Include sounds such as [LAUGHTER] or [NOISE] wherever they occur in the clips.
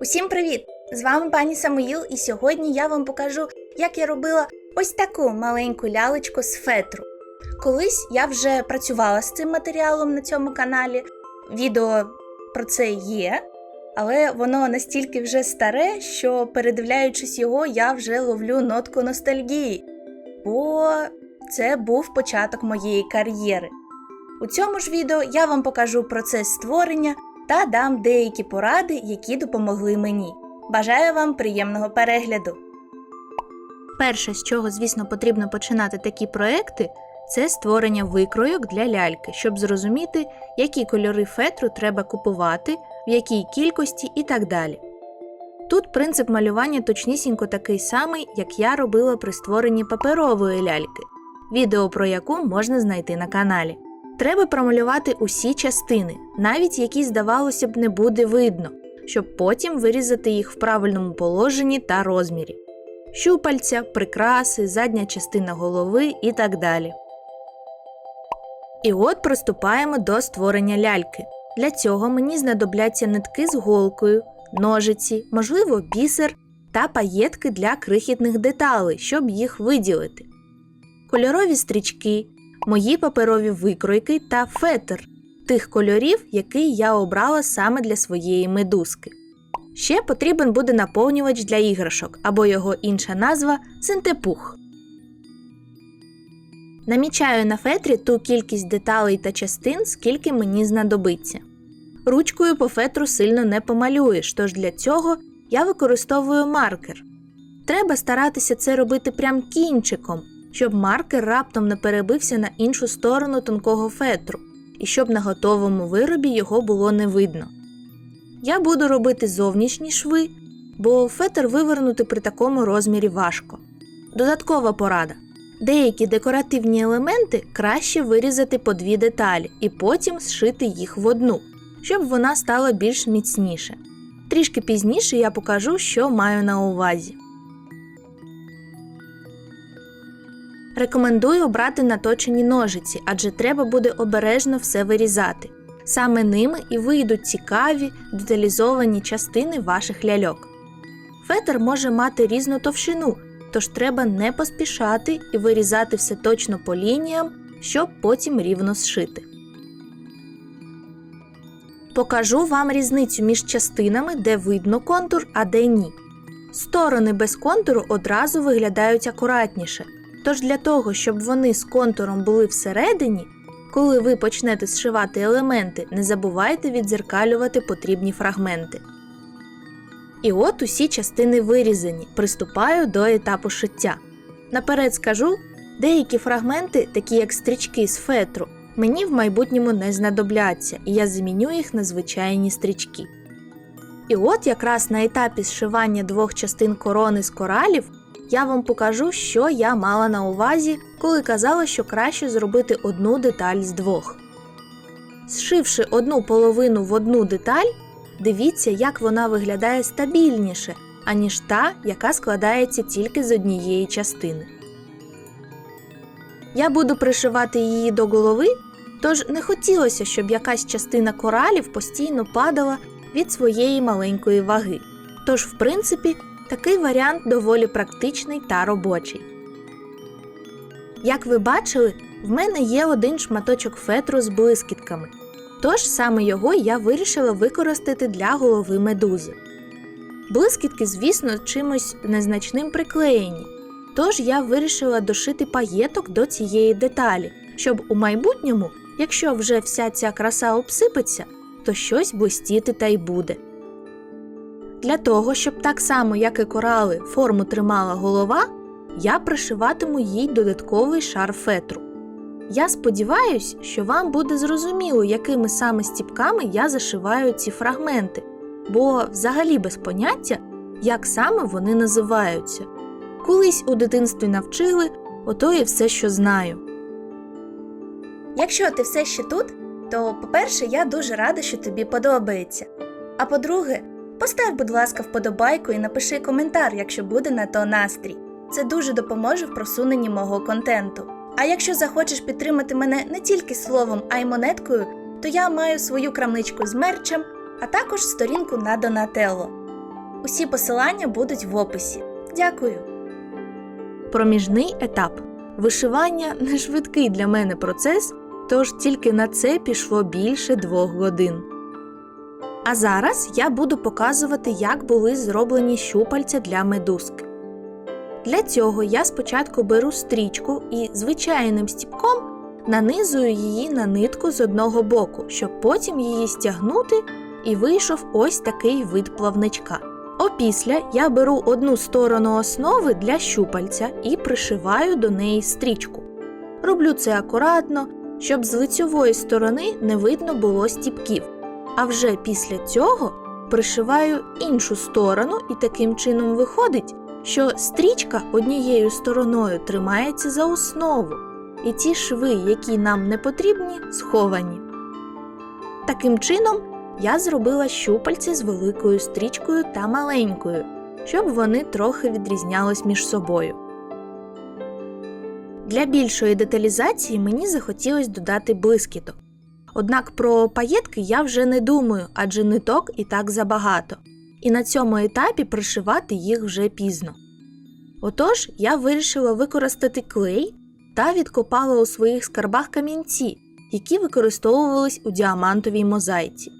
Усім привіт! З вами пані Самуїл, і сьогодні я вам покажу, як я робила ось таку маленьку лялечку з фетру. Колись я вже працювала з цим матеріалом на цьому каналі. Відео про це є, але воно настільки вже старе, що передивляючись його, я вже ловлю нотку ностальгії. Бо це був початок моєї кар'єри. У цьому ж відео я вам покажу процес створення та дам деякі поради, які допомогли мені. Бажаю вам приємного перегляду. Перше, з чого, звісно, потрібно починати такі проекти, це створення викройок для ляльки, щоб зрозуміти, які кольори фетру треба купувати, в якій кількості і так далі. Тут принцип малювання точнісінько такий самий, як я робила при створенні паперової ляльки, відео про яку можна знайти на каналі. Треба промалювати усі частини, навіть які, здавалося б, не буде видно, щоб потім вирізати їх в правильному положенні та розмірі. Щупальця, прикраси, задня частина голови і так далі. І от приступаємо до створення ляльки. Для цього мені знадобляться нитки з голкою, ножиці, можливо, бісер та паєтки для крихітних деталей, щоб їх виділити. Кольорові стрічки, мої паперові викройки та фетр тих кольорів, який я обрала саме для своєї медузки. Ще потрібен буде наповнювач для іграшок або його інша назва синтепух. Намічаю на фетрі ту кількість деталей та частин, скільки мені знадобиться. Ручкою по фетру сильно не помалюєш, тож для цього я використовую маркер. Треба старатися це робити прям кінчиком, щоб маркер раптом не перебився на іншу сторону тонкого фетру, і щоб на готовому виробі його було не видно. Я буду робити зовнішні шви, бо фетр вивернути при такому розмірі важко. Додаткова порада. Деякі декоративні елементи краще вирізати по дві деталі і потім зшити їх в одну, щоб вона стала більш міцніше. Трішки пізніше я покажу, що маю на увазі. Рекомендую брати наточені ножиці, адже треба буде обережно все вирізати. Саме ними і вийдуть цікаві деталізовані частини ваших ляльок. Фетр може мати різну товщину, тож треба не поспішати і вирізати все точно по лініям, щоб потім рівно зшити. Покажу вам різницю між частинами, де видно контур, а де ні. Сторони без контуру одразу виглядають акуратніше. Тож для того, щоб вони з контуром були всередині, коли ви почнете зшивати елементи, не забувайте віддзеркалювати потрібні фрагменти. І от усі частини вирізані. Приступаю до етапу шиття. Наперед скажу, деякі фрагменти, такі як стрічки з фетру, мені в майбутньому не знадобляться, і я заміню їх на звичайні стрічки. І от якраз на етапі зшивання двох частин корони з коралів я вам покажу, що я мала на увазі, коли казала, що краще зробити одну деталь з двох. Зшивши одну половину в одну деталь, дивіться, як вона виглядає стабільніше, аніж та, яка складається тільки з однієї частини. Я буду пришивати її до голови, тож не хотілося, щоб якась частина коралів постійно падала від своєї маленької ваги. Тож, в принципі, Такий варіант доволі практичний та робочий. Як ви бачили, в мене є один шматочок фетру з блискітками, тож саме його я вирішила використати для голови медузи. Блискітки, звісно, чимось незначним приклеєні, тож я вирішила дошити паєток до цієї деталі, щоб у майбутньому, якщо вже вся ця краса обсипеться, то щось блистіти та й буде. Для того, щоб так само, як і корали, форму тримала голова, я пришиватиму їй додатковий шар фетру. Я сподіваюся, що вам буде зрозуміло, якими саме стіпками я зашиваю ці фрагменти, бо взагалі без поняття, як саме вони називаються. Колись у дитинстві навчили, ото і все, що знаю. Якщо ти все ще тут, то, по-перше, я дуже рада, що тобі подобається. А по-друге, Постав, будь ласка, вподобайку і напиши коментар, якщо буде на то настрій. Це дуже допоможе в просуненні мого контенту. А якщо захочеш підтримати мене не тільки словом, а й монеткою, то я маю свою крамничку з мерчем, а також сторінку на Донателло. Усі посилання будуть в описі. Дякую. Проміжний етап. Вишивання не швидкий для мене процес, тож тільки на це пішло більше двох годин. А зараз я буду показувати, як були зроблені щупальця для медузки. Для цього я спочатку беру стрічку і звичайним стіпком нанизую її на нитку з одного боку, щоб потім її стягнути і вийшов ось такий вид плавничка. Опісля я беру одну сторону основи для щупальця і пришиваю до неї стрічку. Роблю це акуратно, щоб з лицьової сторони не видно було стіпків. А вже після цього пришиваю іншу сторону, і таким чином виходить, що стрічка однією стороною тримається за основу, і ті шви, які нам не потрібні, сховані. Таким чином я зробила щупальці з великою стрічкою та маленькою, щоб вони трохи відрізнялись між собою. Для більшої деталізації мені захотілося додати блискіток. Однак про паєтки я вже не думаю, адже ниток і так забагато, і на цьому етапі пришивати їх вже пізно. Отож, я вирішила використати клей та відкопала у своїх скарбах камінці, які використовувались у діамантовій мозаїці.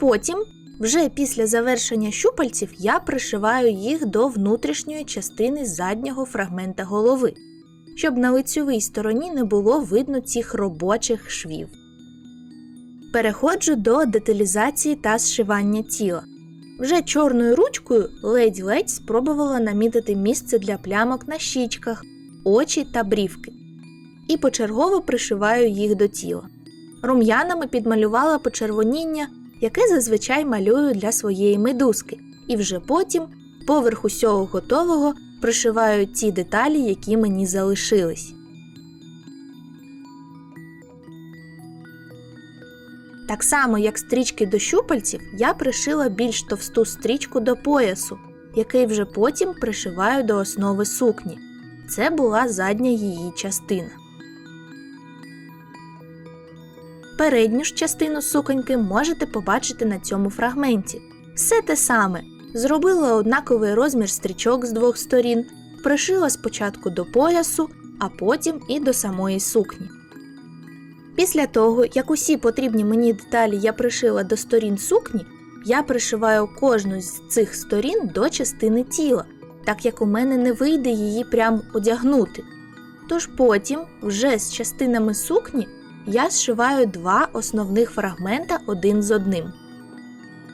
Потім, вже після завершення щупальців, я пришиваю їх до внутрішньої частини заднього фрагмента голови, щоб на лицьовій стороні не було видно цих робочих швів. Переходжу до деталізації та зшивання тіла. Вже чорною ручкою ледь-ледь спробувала намітити місце для плямок на щічках, очі та брівки. І почергово пришиваю їх до тіла. Рум'янами підмалювала почервоніння, яке зазвичай малюю для своєї медузки, і вже потім, поверх усього готового, пришиваю ті деталі, які мені залишились. Так само, як стрічки до щупальців, я пришила більш товсту стрічку до поясу, який вже потім пришиваю до основи сукні. Це була задня її частина. Передню ж частину суконьки можете побачити на цьому фрагменті. Все те саме. Зробила однаковий розмір стрічок з двох сторін, пришила спочатку до поясу, а потім і до самої сукні. Після того, як усі потрібні мені деталі я пришила до сторін сукні, я пришиваю кожну з цих сторін до частини тіла, так як у мене не вийде її прям одягнути. Тож потім, вже з частинами сукні, я зшиваю два основних фрагмента один з одним.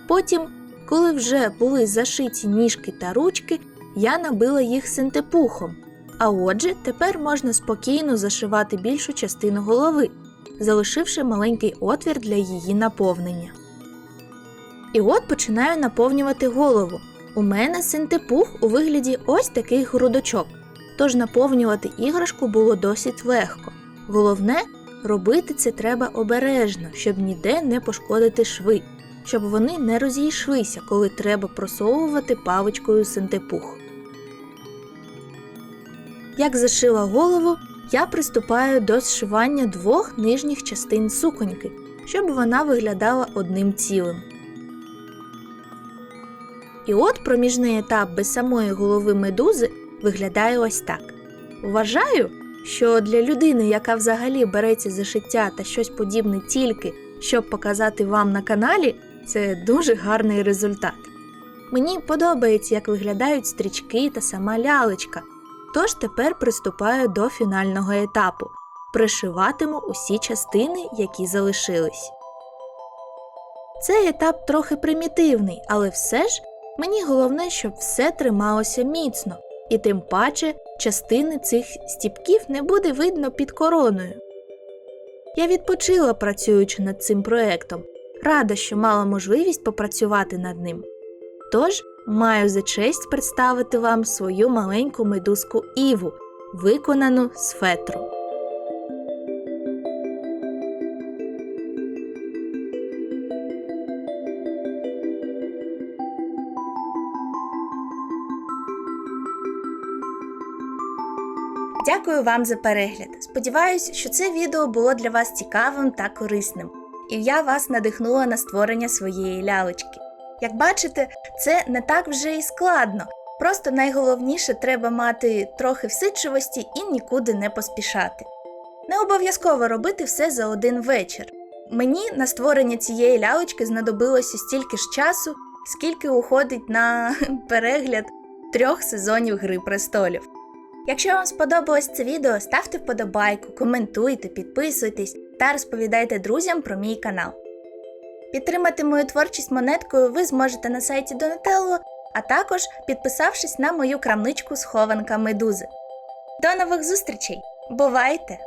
Потім, коли вже були зашиті ніжки та ручки, я набила їх синтепухом. А отже, тепер можна спокійно зашивати більшу частину голови, залишивши маленький отвір для її наповнення. І от починаю наповнювати голову. У мене синтепух у вигляді ось таких грудочок, тож наповнювати іграшку було досить легко. Головне, робити це треба обережно, щоб ніде не пошкодити шви, щоб вони не розійшлися, коли треба просовувати паличкою синтепух. Як зашила голову, я приступаю до зшивання двох нижніх частин суконьки, щоб вона виглядала одним цілим. І от проміжний етап без самої голови медузи виглядає ось так. Вважаю, що для людини, яка взагалі береться за шиття та щось подібне тільки, щоб показати вам на каналі, це дуже гарний результат. Мені подобається, як виглядають стрічки та сама лялечка. Тож тепер приступаю до фінального етапу. Пришиватиму усі частини, які залишились. Цей етап трохи примітивний, але все ж мені головне, щоб все трималося міцно, і тим паче частини цих стіпків не буде видно під короною. Я відпочила працюючи над цим проектом, рада, що мала можливість попрацювати над ним. Тож маю за честь представити вам свою маленьку медузку Іву, виконану з фетру. Дякую вам за перегляд. Сподіваюсь, що це відео було для вас цікавим та корисним. І я вас надихнула на створення своєї лялечки. Як бачите, це не так вже і складно. Просто найголовніше треба мати трохи всидчивості і нікуди не поспішати. Не обов'язково робити все за один вечір. Мені на створення цієї лялечки знадобилося стільки ж часу, скільки уходить на [LAUGHS] перегляд трьох сезонів Гри престолів. Якщо вам сподобалось це відео, ставте вподобайку, коментуйте, підписуйтесь та розповідайте друзям про мій канал. Підтримати мою творчість монеткою ви зможете на сайті Donatello, а також підписавшись на мою крамничку схованка медузи. До нових зустрічей! Бувайте!